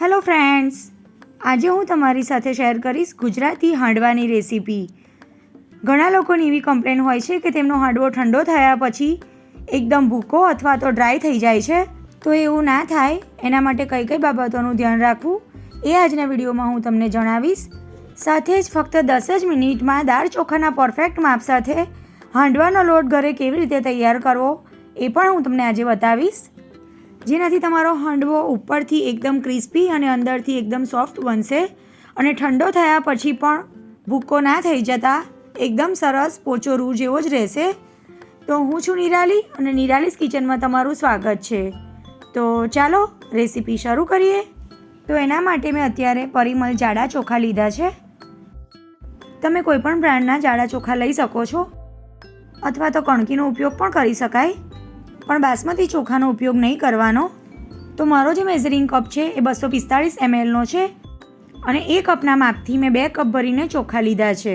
Hello friends, આજે હું તમારી સાથે શેર કરીશ ગુજરાતી હાંડવાની રેસીપી. ઘણા લોકોની એવી કમ્પ્લેન હોય છે કે તેમનો હાંડવો ઠંડો થયા પછી એકદમ ભૂકો અથવા તો ડ્રાય થઈ જાય છે. તો એવું ના થાય. એના માટે કઈ કઈ બાબતોનું ધ્યાન રાખવું એ આજના વિડીયોમાં હું તમને જણાવીશ. સાથે જ ફક્ત દસ જ મિનિટમાં દાળ ચોખાના પરફેક્ટ માપ સાથે હાંડવાનો લોટ ઘરે કેવી રીતે તૈયાર કરવો એ પણ હું તમને આજે બતાવીશ. જેનાથી તમારો હાંડવો ઉપરથી એકદમ ક્રિસ્પી અને અંદરથી એકદમ સોફ્ટ બનશે અને ઠંડો થયા પછી પણ ભૂકો ના થઈ જતા એકદમ સરસ પોચો રૂ જેવો જ રહેશે. તો હું છું નિરાલી અને નિરાલીસ કિચનમાં તમારું સ્વાગત છે. તો ચાલો રેસીપી શરૂ કરીએ. તો એના માટે મેં અત્યારે પરિમલ જાડા ચોખા લીધા છે. તમે કોઈપણ બ્રાન્ડના જાડા ચોખા લઈ શકો છો. અથવા તો કણકીનો ઉપયોગ પણ કરી શકાય. પણ બાસમતી ચોખાનો ઉપયોગ નહીં કરવાનો? તો મારો જે મેઝરિંગ કપ છે એ બસો પિસ્તાળીસ એમએલનો છે અને એ કપના માપથી મેં બે કપ ભરીને ચોખા લીધા છે.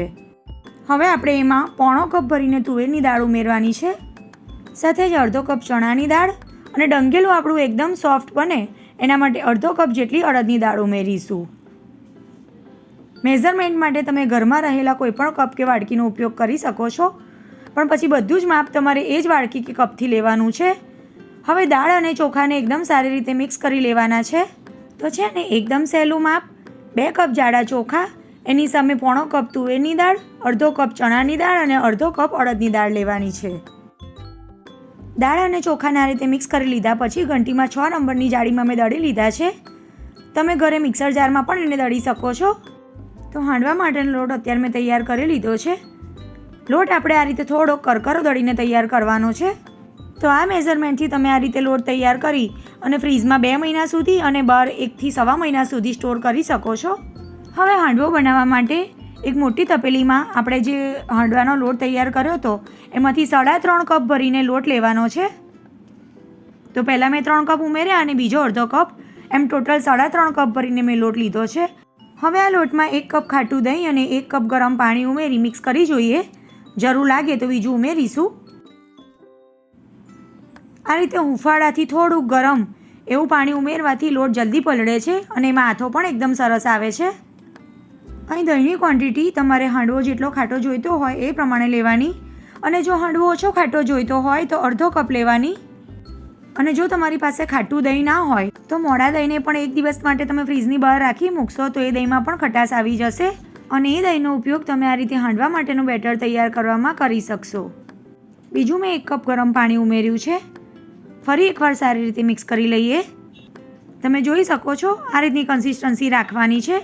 હવે આપણે એમાં પોણો કપ ભરીને તુવેરની દાળ ઉમેરવાની છે. સાથે જ અડધો કપ ચણાની દાળ અને ડંગેલું આપણું એકદમ સોફ્ટ બને. એના માટે અડધો કપ જેટલી અડદની દાળ ઉમેરીશું. મેઝરમેન્ટ માટે તમે ઘરમાં રહેલા કોઈપણ કપ કે વાડકીનો ઉપયોગ કરી શકો છો. પણ પછી બધું જ માપ તમારે એ જ વાડકી કે કપથી લેવાનું છે? હવે દાળ અને ચોખાને એકદમ સારી રીતે મિક્સ કરી લેવાના છે. તો છે ને, એકદમ સહેલું માપ, બે કપ જાડા ચોખા, એની સામે પોણો કપ તુવેરની દાળ, અડધો કપ ચણાની દાળ અને અડધો કપ અડદની દાળ લેવાની છે. દાળ અને ચોખાને આ રીતે મિક્સ કરી લીધા પછી ઘંટીમાં છ નંબરની જાળીમાં મેં દળી લીધા છે. તમે ઘરે મિક્સર જારમાં પણ એને દળી શકો છો. તો હાંડવા માટેનો લોટ અત્યારે મેં તૈયાર કરી લીધો છે. લોટ આપણે આ રીતે થોડો કરકરો દળીને તૈયાર કરવાનો છે. તો આ મેઝરમેન્ટથી તમે આ રીતે લોટ તૈયાર કરી અને ફ્રીઝમાં બે મહિના સુધી અને બહાર એકથી સવા મહિના સુધી સ્ટોર કરી શકો છો. હવે હાંડવો બનાવવા માટે એક મોટી તપેલીમાં આપણે જે હાંડવાનો લોટ તૈયાર કર્યો હતો, એમાંથી સાડા ત્રણ કપ ભરીને લોટ લેવાનો છે. તો પહેલાં મેં ત્રણ કપ ઉમેર્યા અને બીજો અડધો કપ, એમ ટોટલ સાડા ત્રણ કપ ભરીને મેં લોટ લીધો છે. હવે આ લોટમાં એક કપ ખાટું દહીં અને એક કપ ગરમ પાણી ઉમેરી મિક્સ કરી જોઈએ. જરૂર લાગે તો બીજું ઉમેરીશું. આ રીતે હુંફાળાથી થોડુંક ગરમ એવું પાણી ઉમેરવાથી લોટ જલ્દી પલળે છે અને એમાં હાથો પણ એકદમ સરસ આવે છે. અહીં દહીંની ક્વોન્ટિટી તમારે હાંડવો જેટલો ખાટો જોઈતો હોય એ પ્રમાણે લેવાની. અને જો હાંડવો ઓછો ખાટો જોઈતો હોય તો અડધો કપ લેવાની. અને જો તમારી પાસે ખાટું દહીં ના હોય તો મોડા દહીંને પણ એક દિવસ માટે તમે ફ્રીજની બહાર રાખી મૂકશો તો એ દહીંમાં પણ ખટાશ આવી જશે. અને એ દહીંનો ઉપયોગ તમે આ રીતે હાંડવા માટેનું બેટર તૈયાર કરવામાં કરી શકશો. બીજું મેં એક કપ ગરમ પાણી ઉમેર્યું છે. ફરી એકવાર સારી રીતે મિક્સ કરી લઈએ. તમે જોઈ શકો છો, આ રીતની કન્સિસ્ટન્સી રાખવાની છે.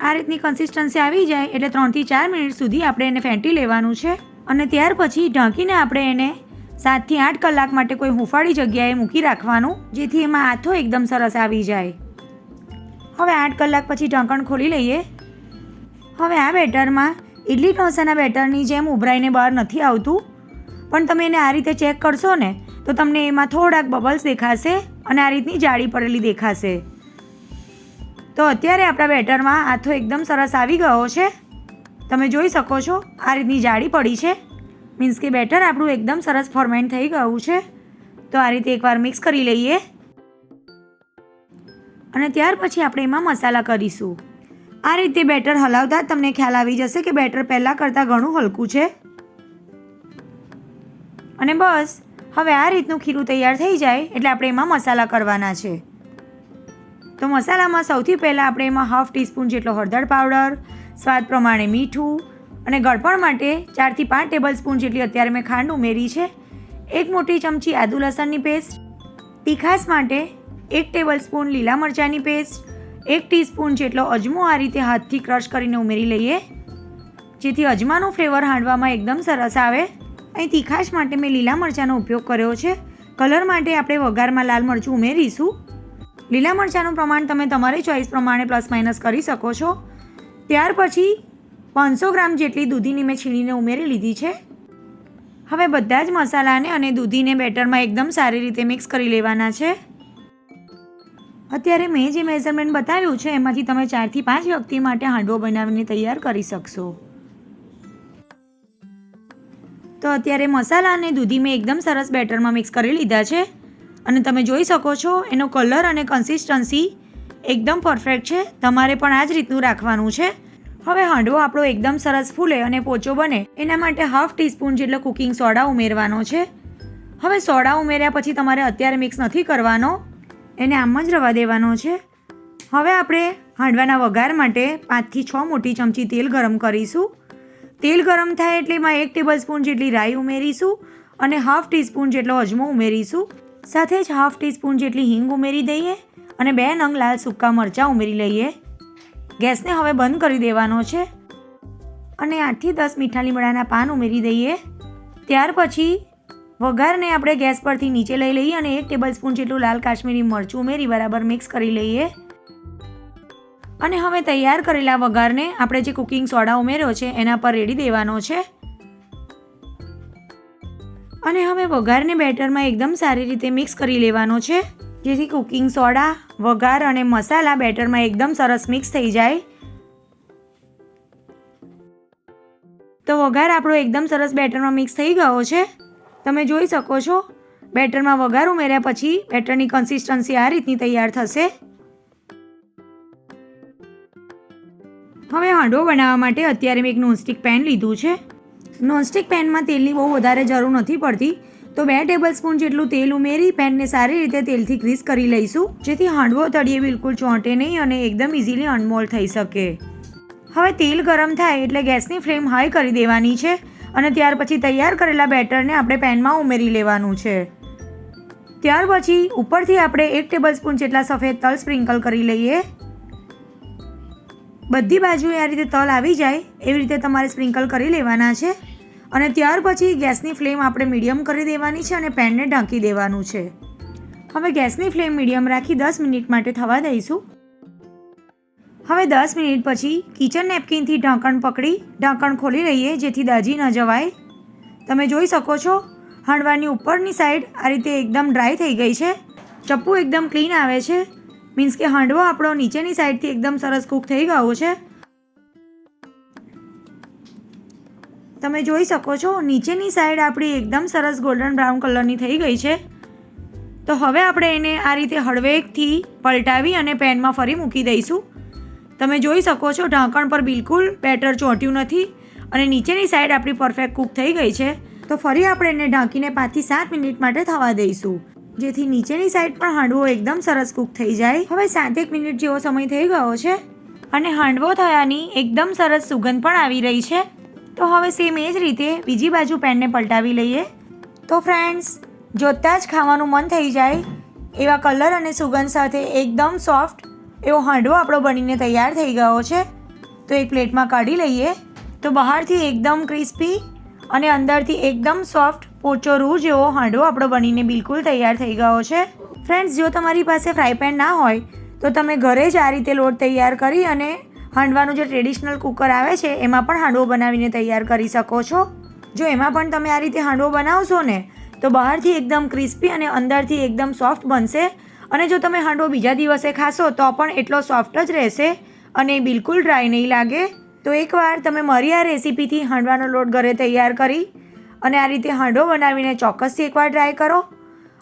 આ રીતની કન્સિસ્ટન્સી આવી જાય એટલે ત્રણથી ચાર મિનિટ સુધી આપણે એને ફેંટી લેવાનું છે અને ત્યાર પછી ઢાંકીને આપણે એને સાતથી આઠ કલાક માટે કોઈ હુંફાળી જગ્યાએ મૂકી રાખવાનું, જેથી એમાં આથો એકદમ સરસ આવી જાય. હવે આઠ કલાક પછી ઢાંકણ ખોલી લઈએ. હવે આ બેટરમાં ઇડલી ઢોસાના બેટરની જેમ ઉભરાઈને બહાર નથી આવતું? પણ તમે એને આ રીતે ચેક કરશો ને, તો તમને એમાં થોડાક બબલ્સ દેખાશે અને આ રીતની જાળી પડેલી દેખાશે. તો અત્યારે આપણા બેટરમાં આથો એકદમ સરસ આવી ગયો છે. તમે જોઈ શકો છો, આ રીતની જાળી પડી છે. મીન્સ કે બેટર આપણું એકદમ સરસ ફોર્મેન્ટ થઈ ગયું છે. તો આ રીતે એકવાર મિક્સ કરી લઈએ. અને ત્યાર પછી આપણે એમાં મસાલા કરીશું. આ રીતે બેટર હલાવતા તમને ખ્યાલ આવી જશે કે બેટર પહેલાં કરતાં ઘણું હલકું છે. અને બસ, હવે આ રીતનું ખીરું તૈયાર થઈ જાય એટલે આપણે એમાં મસાલા કરવાના છે. તો મસાલામાં સૌથી પહેલાં આપણે એમાં હાફ ટીસ્પૂન જેટલો હળદર પાવડર, સ્વાદ પ્રમાણે મીઠું અને ગળપણ માટે ચારથી પાંચ ટેબલ સ્પૂન જેટલી અત્યારે મેં ખાંડ ઉમેરી છે. એક મોટી ચમચી આદુ લસણની પેસ્ટ, તીખાસ માટે એક ટેબલ સ્પૂન લીલા મરચાંની પેસ્ટ એક ટીસ્પૂન જેટલો અજમો આ રીતે હાથથી ક્રશ કરીને ઉમેરી લઈએ. જેથી અજમાનો ફ્લેવર હાંડવામાં એકદમ સરસ આવે. અહીં તીખાશ માટે મેં લીલા મરચાંનો ઉપયોગ કર્યો છે. કલર માટે આપણે વઘારમાં લાલ મરચું ઉમેરીશું. લીલા મરચાંનું પ્રમાણ તમે તમારી ચોઈસ પ્રમાણે પ્લસ માઇનસ કરી શકો છો. ત્યાર પછી પાંચસો ગ્રામ જેટલી દૂધીની મેં છીણીને ઉમેરી લીધી છે. હવે બધા જ મસાલાને અને દૂધીને બેટરમાં એકદમ સારી રીતે મિક્સ કરી લેવાના છે. અત્યારે મેં જે મેઝરમેન્ટ બતાવ્યું છે, એમાંથી તમે ચારથી પાંચ વ્યક્તિ માટે હાંડવો બનાવીને તૈયાર કરી શકશો. તો અત્યારે મસાલા અને દૂધી મેં એકદમ સરસ બેટરમાં મિક્સ કરી લીધા છે. અને તમે જોઈ શકો છો, એનો કલર અને કન્સિસ્ટન્સી એકદમ પરફેક્ટ છે. તમારે પણ આ જ રીતનું રાખવાનું છે. હવે હાંડવો આપણો એકદમ સરસ ફૂલે અને પોચો બને, એના માટે હાફ ટીસ્પૂન જેટલો કુકિંગ સોડા ઉમેરવાનો છે. હવે સોડા ઉમેર્યા પછી તમારે અત્યારે મિક્સ નથી કરવાનો. એને આમ જ રવા દેવાનો છે. હવે આપણે હાંડવાના વઘાર માટે પાંચથી છ મોટી ચમચી તેલ ગરમ કરીશું. તેલ ગરમ થાય એટલે એમાં એક ટેબલ સ્પૂન જેટલી રાઈ ઉમેરીશું અને હાફ ટીસ્પૂન જેટલો અજમો ઉમેરીશું. સાથે જ હાફ ટીસ્પૂન જેટલી હિંગ ઉમેરી દઈએ અને બે નંગ લાલ સૂકા મરચાં ઉમેરી લઈએ. ગેસને હવે બંધ કરી દેવાનો છે. અને આઠથી દસ મીઠા લીમડાના પાન ઉમેરી દઈએ. ત્યાર પછી વઘારને આપણે ગેસ પરથી નીચે લઈ લઈએ અને એક ટેબલ સ્પૂન જેટલું લાલ કાશ્મીરી મરચું ઉમેરી બરાબર મિક્સ કરી લઈએ. અને હવે તૈયાર કરેલા વઘારને આપણે જે કુકિંગ સોડા ઉમેર્યો છે, એના પર રેડી દેવાનો છે. અને હવે વઘારને બેટરમાં એકદમ સારી રીતે મિક્સ કરી લેવાનો છે. જેથી કુકિંગ સોડા, વઘાર અને મસાલા બેટરમાં એકદમ સરસ મિક્સ થઈ જાય. તો વઘાર આપણો એકદમ સરસ બેટરમાં મિક્સ થઈ ગયો છે. તમે જોઈ શકો છો. બેટરમાં વઘાર ઉમેર્યા પછી બેટરની કન્સિસ્ટન્સી આ રીતની તૈયાર થશે. હવે હાંડવો બનાવવા માટે અત્યારે મેં એક નોનસ્ટિક પેન લીધું છે. નોનસ્ટિક પેનમાં તેલની બહુ વધારે જરૂર નથી પડતી. તો બે ટેબલ સ્પૂન જેટલું તેલ ઉમેરી પેનને સારી રીતે તેલથી ગ્રીસ કરી લઈશું. જેથી હાંડવો તળીએ બિલકુલ ચોંટે નહીં અને એકદમ ઇઝીલી અનમોલ થઈ શકે. હવે તેલ ગરમ થાય એટલે ગેસની ફ્લેમ હાઈ કરી દેવાની છે. અને ત્યાર પછી તૈયાર કરેલા બેટરને આપણે પેનમાં ઉમેરી લેવાનું છે. ત્યાર પછી ઉપરથી આપણે એક ટેબલ સ્પૂન જેટલા સફેદ તલ સ્પ્રિંકલ કરી લઈએ. બધી બાજુએ આ રીતે તલ આવી જાય, એવી રીતે તમારે સ્પ્રિંકલ કરી લેવાના છે. અને ત્યાર પછી ગેસની ફ્લેમ આપણે મીડિયમ કરી દેવાની છે અને પેનને ઢાંકી દેવાનું છે. હવે ગેસની ફ્લેમ મીડિયમ રાખી દસ મિનિટ માટે થવા દઈશું. હવે દસ મિનિટ પછી કિચન નેપકિનથી ઢાંકણ પકડી, ઢાંકણ ખોલી લઈએ જેથી દાજી ન જવાય. તમે જોઈ શકો છો, હાંડવાની ઉપરની સાઈડ આ રીતે એકદમ ડ્રાય થઈ ગઈ છે. ચપ્પુ એકદમ ક્લીન આવે છે. મીન્સ કે હાંડવો આપણો નીચેની સાઈડથી એકદમ સરસ કૂક થઈ ગયો છે. તમે જોઈ શકો છો, નીચેની સાઈડ આપણી એકદમ સરસ ગોલ્ડન બ્રાઉન કલરની થઈ ગઈ છે. તો હવે આપણે એને આ રીતે હળવેકથી પલટાવી અને પેનમાં ફરી મૂકી દઈશું. તમે જોઈ શકો છો, ઢાંકણ પર બિલકુલ બેટર ચોંટ્યું નથી અને નીચેની સાઈડ આપણી પરફેક્ટ કૂક થઈ ગઈ છે. તો ફરી આપણે એને ઢાંકીને પાંચથી સાત મિનિટ માટે થવા દઈશું. જેથી નીચેની સાઈડ પણ હાંડવો એકદમ સરસ કૂક થઈ જાય. હવે સાતેક મિનિટ જેવો સમય થઈ ગયો છે અને હાંડવો થયાની એકદમ સરસ સુગંધ પણ આવી રહી છે. તો હવે સેમ એ જ રીતે બીજી બાજુ પેનને પલટાવી લઈએ. તો ફ્રેન્ડ્સ જોતાં જ ખાવાનું મન થઈ જાય એવા કલર અને સુગંધ સાથે એકદમ સોફ્ટ એવો હાંડવો આપણો બનીને તૈયાર થઈ ગયો છે, તો એક પ્લેટમાં કાઢી લઈએ. તો બહારથી એકદમ ક્રિસ્પી અને અંદરથી એકદમ સોફ્ટ પોચો જેવો હાંડવો આપણો બનીને બિલકુલ તૈયાર થઈ ગયો છે. ફ્રેન્ડ્સ, જો તમારી પાસે ફ્રાય પેન ના હોય, તો તમે ઘરે જ આ રીતે લોટ તૈયાર કરી અને હાંડવાનું જે ટ્રેડિશનલ કુકર આવે છે, એમાં પણ હાંડવો બનાવીને તૈયાર કરી શકો છો. જો એમાં પણ તમે આ રીતે હાંડવો બનાવશો ને, તો બહારથી એકદમ ક્રિસ્પી અને અંદરથી એકદમ સોફ્ટ બનશે. અને જો તમે હાંડવો બીજા દિવસે ખાશો, તો પણ એટલો સોફ્ટ જ રહેશે અને બિલકુલ ડ્રાય નહીં લાગે. તો એકવાર તમે મારી આ રેસીપીથી હાંડવાનો લોટ ઘરે તૈયાર કરી અને આ રીતે હાંડવો બનાવીને ચોક્કસથી એકવાર ટ્રાય કરો.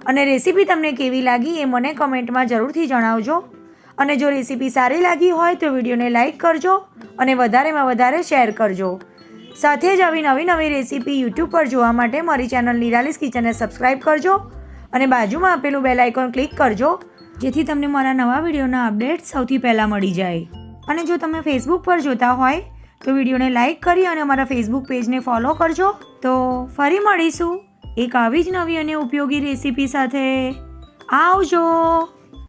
અને રેસીપી તમને કેવી લાગી એ મને કમેન્ટમાં જરૂરથી જણાવજો. અને જો રેસીપી સારી લાગી હોય તો વિડીયોને લાઇક કરજો અને વધારેમાં વધારે શેર કરજો. સાથે જ આવી નવી નવી રેસીપી યુટ્યુબ પર જોવા માટે મારી ચેનલ નિરાલીસ કિચનને સબસ્ક્રાઈબ કરજો. અને બાજુમાં આપેલું બેલ આઇકોન ક્લિક કરજો, જેથી તમને મારા નવા વિડીયોના અપડેટ સૌથી પહેલાં મળી જાય. અને જો તમે ફેસબુક પર જોતા હોય, તો વિડીયોને લાઇક કરી અને અમારા ફેસબુક પેજને ફોલો કરજો. તો ફરી મળીશું એક આવી જ નવી અને ઉપયોગી રેસીપી સાથે. આવજો!